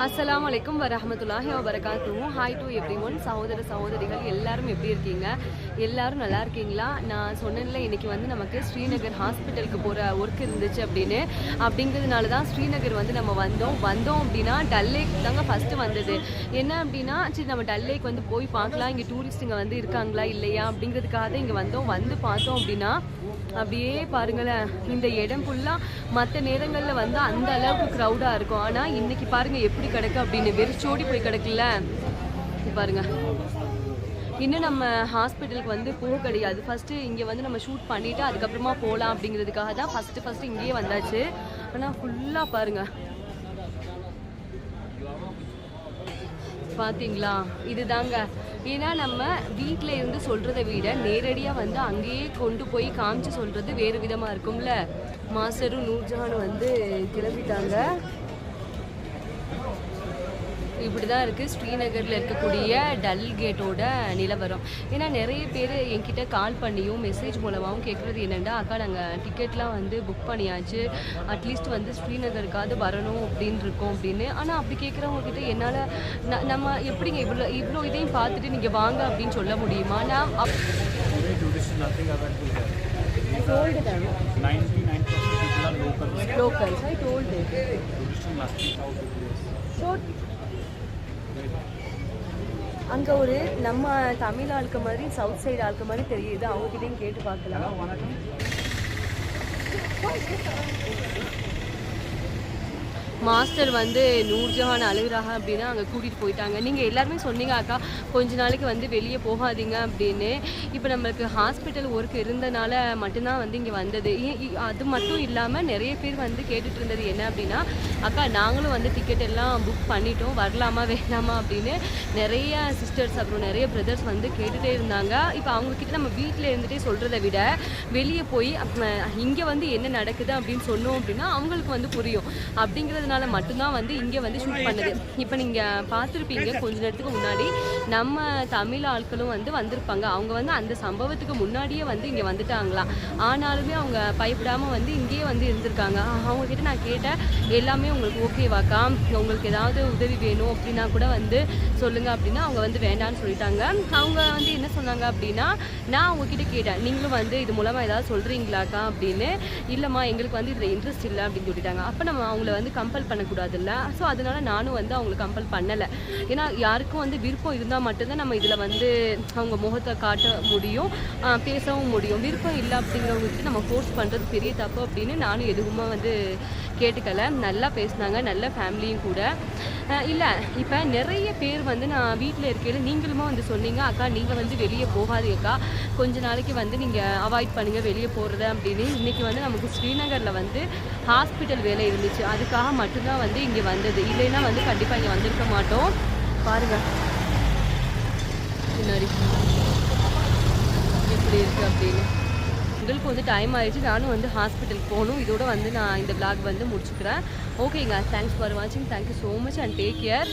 அஸ்லாம் வலைக்கும் வரமத்துல்லாஹி வபரகாத்துஹு. ஹாய் டு எவ்ரி ஒன் சகோதர சகோதரிகள் எல்லாரும் எப்படி இருக்கீங்க? எல்லாரும் நல்லா இருக்கீங்களா? நான் சொன்னேன்ல இன்றைக்கி வந்து நமக்கு ஸ்ரீநகர் ஹாஸ்பிட்டலுக்கு போகிற ஒர்க் இருந்துச்சு அப்படின்னு. அப்படிங்கிறதுனால தான் ஸ்ரீநகர் வந்து நம்ம வந்தோம். வந்தோம் அப்படின்னா டல் லேக் தாங்க ஃபஸ்ட்டு வந்தது. என்ன அப்படின்னா சரி நம்ம டல் லேக் வந்து போய் பார்க்கலாம். இங்கே டூரிஸ்ட்டுங்க வந்து இருக்காங்களா இல்லையா? அப்படிங்கிறதுக்காக தான் இங்கே வந்தோம். வந்து பார்த்தோம் அப்படின்னா அப்படியே பாருங்களேன் இந்த இடம் ஃபுல்லாக மற்ற நேரங்களில் வந்து அந்த அளவுக்கு க்ரௌடாக இருக்கும். ஆனால் இன்றைக்கி பாருங்கள் எப்படி கிடக்கு அப்படின்னு? வெறிச்சோடி போய் கிடக்குல்ல? பாருங்க. இன்னும் நம்ம ஹாஸ்பிட்டலுக்கு வந்து போக கிடையாது. ஃபஸ்ட்டு இங்கே வந்து நம்ம ஷூட் பண்ணிவிட்டு அதுக்கப்புறமா போகலாம் அப்படிங்கிறதுக்காக தான் ஃபஸ்ட்டு ஃபஸ்ட்டு இங்கேயே வந்தாச்சு. ஆனால் ஃபுல்லாக பாருங்க. பாத்தீங்களா? இதுதாங்க. ஏன்னா நம்ம வீட்டில் இருந்து சொல்கிறத விட நேரடியாக வந்து அங்கேயே கொண்டு போய் காமிச்சு சொல்கிறது வேறு விதமாக இருக்கும்ல. மாஸ்டரும் நூர்ஜஹான் வந்து கிளம்பிட்டாங்க. இப்படி தான் இருக்குது ஸ்ரீநகரில் இருக்கக்கூடிய டல் கேட்டோட நிலவரம். ஏன்னா நிறைய பேர் என்கிட்ட கால் பண்ணியும் மெசேஜ் மூலமாகவும் கேட்குறது என்னென்னா அக்கா நாங்கள் டிக்கெட்லாம் வந்து புக் பண்ணியாச்சு. அட்லீஸ்ட் வந்து ஸ்ரீநகருக்காவது வரணும் அப்படின்னு இருக்கோம் அப்படின்னு. ஆனால் அப்படி கேட்குறவங்க கிட்ட என்னால் ந- நம்ம எப்படிங்க இவ்வளோ இவ்வளோ இதையும் பார்த்துட்டு நீங்கள் வாங்க அப்படின்னு சொல்ல முடியுமா? நான் nothing available here. டோல்டு தான் 99% people are locals. Locals I told Tourists அங்கே ஒரு நம்ம தமிழ் ஆளுக்கு மாதிரி சவுத் சைடு ஆளுக்கு மாதிரி தெரியுது. அவங்ககிட்டையும் கேட்டு பார்க்கலாம். மாஸ்டர் வந்து நூர்ஜஹான் அழுகுறாங்க அப்படின்னா அங்கே கூட்டிகிட்டு போயிட்டாங்க. நீங்கள் எல்லாருமே சொன்னீங்க அக்கா கொஞ்ச நாளைக்கு வந்து வெளியே போகாதீங்க அப்படின்னு. இப்போ நம்மளுக்கு ஹாஸ்பிட்டல் ஒர்க் இருந்தனால மட்டும்தான் வந்து இங்கே வந்தது. அது மட்டும் இல்லாமல் நிறைய பேர் வந்து கேட்டுட்டு இருந்தது என்ன அப்படின்னா அக்கா நாங்களும் வந்து டிக்கெட் எல்லாம் புக் பண்ணிட்டோம். வரலாமா வேணாமா? அப்படின்னு நிறைய சிஸ்டர்ஸ் அப்புறம் நிறைய பிரதர்ஸ் வந்து கேட்டுகிட்டே இருந்தாங்க. இப்போ அவங்கக்கிட்ட நம்ம வீட்டில் இருந்துகிட்டே சொல்கிறத விட வெளியே போய் இங்கே வந்து என்ன நடக்குது? அப்படின்னு சொன்னோம் அப்படின்னா அவங்களுக்கு வந்து புரியும். அப்படிங்கிறதுனால மட்டும்தான் வந்து இங்கே வந்து ஷூட் பண்ணுது. இப்போ நீங்கள் பார்த்துருப்பீங்க கொஞ்ச நேரத்துக்கு முன்னாடி நம்ம தமிழ் ஆட்களும் வந்து வந்திருப்பாங்க. அவங்க வந்து அந்த சம்பவத்துக்கு முன்னாடியே வந்து இங்கே வந்துட்டாங்களாம் ஆனாலுமே அவங்க பயப்படாமல் வந்து இங்கேயே வந்து இருந்திருக்காங்க. அவங்க கிட்ட நான் கேட்டேன் எல்லாமே உங்களுக்கு ஓகேவாக்கா உங்களுக்கு ஏதாவது உதவி வேணும் அப்படின்னா கூட வந்து சொல்லுங்க அப்படின்னா அவங்க வந்து வேண்டாம்னு சொல்லிட்டாங்க. அவங்க வந்து என்ன சொன்னாங்க அப்படின்னா நான் அவங்க கிட்ட கேட்டேன் நீங்களும் வந்து இது மூலமாக ஏதாவது சொல்கிறீங்களாக்கா அப்படின்னு. இல்லைம்மா எங்களுக்கு வந்து இதில் இன்ட்ரெஸ்ட் இல்லை அப்படின்னு சொல்லிட்டாங்க. அப்போ நம்ம அவங்கள வந்து கம்பல் பண்ணக்கூடாதுல்ல? ஸோ அதனால நானும் வந்து அவங்களை கம்பல் பண்ணலை. ஏன்னா யாருக்கும் வந்து விருப்பம் இருந்தால் மட்டும்தான் நம்ம இதில் வந்து அவங்க முகத்தை காட்ட முடியும் பேசவும் முடியும். விருப்பம் இல்லை அப்படிங்கிறவங்களுக்கு நம்ம ஃபோர்ஸ் பண்ணுறது பெரிய தப்பு அப்படின்னு நானும் எதுவுமே வந்து கேட்டுக்கல. நல்லா பேசினாங்க நல்ல ஃபேமிலியும் கூட. இல்லை இப்போ நிறைய பேர் வந்து நான் வீட்டில் இருக்கையில் நீங்களுமே வந்து சொன்னீங்க அக்கா நீங்கள் வந்து வெளியே போகாதீங்கக்கா. கொஞ்ச நாளைக்கு வந்து நீங்கள் அவாய்ட் பண்ணுங்கள் வெளியே போகிறத அப்படின்னு. இன்றைக்கி வந்து நமக்கு ஸ்ரீநகரில் வந்து ஹாஸ்பிட்டல் வேலை இருந்துச்சு. அதுக்காக மட்டும்தான் வந்து இங்கே வந்தது. இல்லைன்னா வந்து கண்டிப்பாக இங்கே வந்திருக்க மாட்டோம். பாருங்கள் பின்னாடி. எப்படி இருக்குது அப்படின்னு. உங்களுக்கு வந்து டைம் ஆயிடுச்சு. நானும் வந்து ஹாஸ்பிட்டல் போகணும். இதோட வந்து நான் இந்த பிளாக் வந்து முடிச்சுக்கிறேன். ஓகேங்க தேங்க்ஸ் ஃபார் வாட்சிங் thank you so much and take care